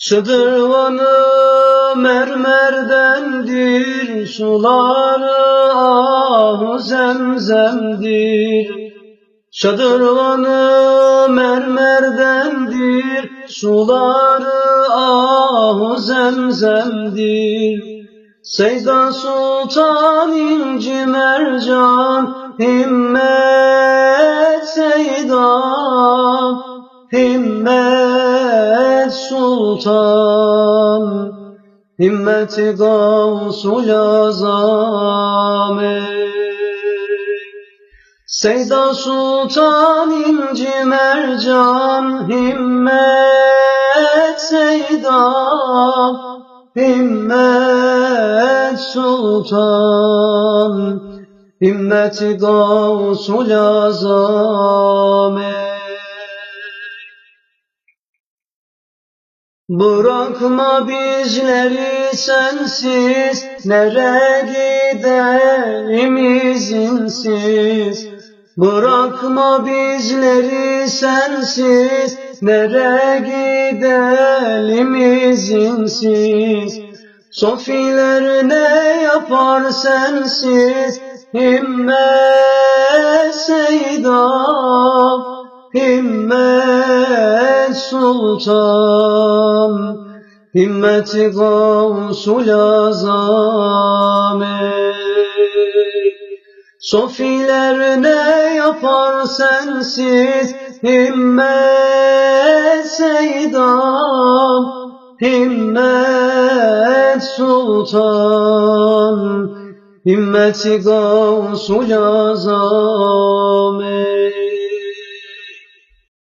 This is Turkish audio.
Şıdırvanı mermerdendir, suları ah zemzemdir. Şadırvanı mermerdendir, suları ah zemzemdir. Seyda Sultan inci mercan, himmet Seyda, himmet Sultan, himmeti Gavsul Azam ey. Seyda Sultan inci mercan himmet Seyda himmet Sultan himmeti Gavsul Azam Bırakma bizleri sensiz, nere gidelim izinsiz. Bırakma bizleri sensiz, nere gidelim izinsiz. Sofiler ne yapar sensiz, himmet Seyda, himmet Sultan, himmeti Gavsul Azam ey. Sofiler ne yapar sensiz, himmet Seyda, himmet Sultan, himmeti Gavsul Azam.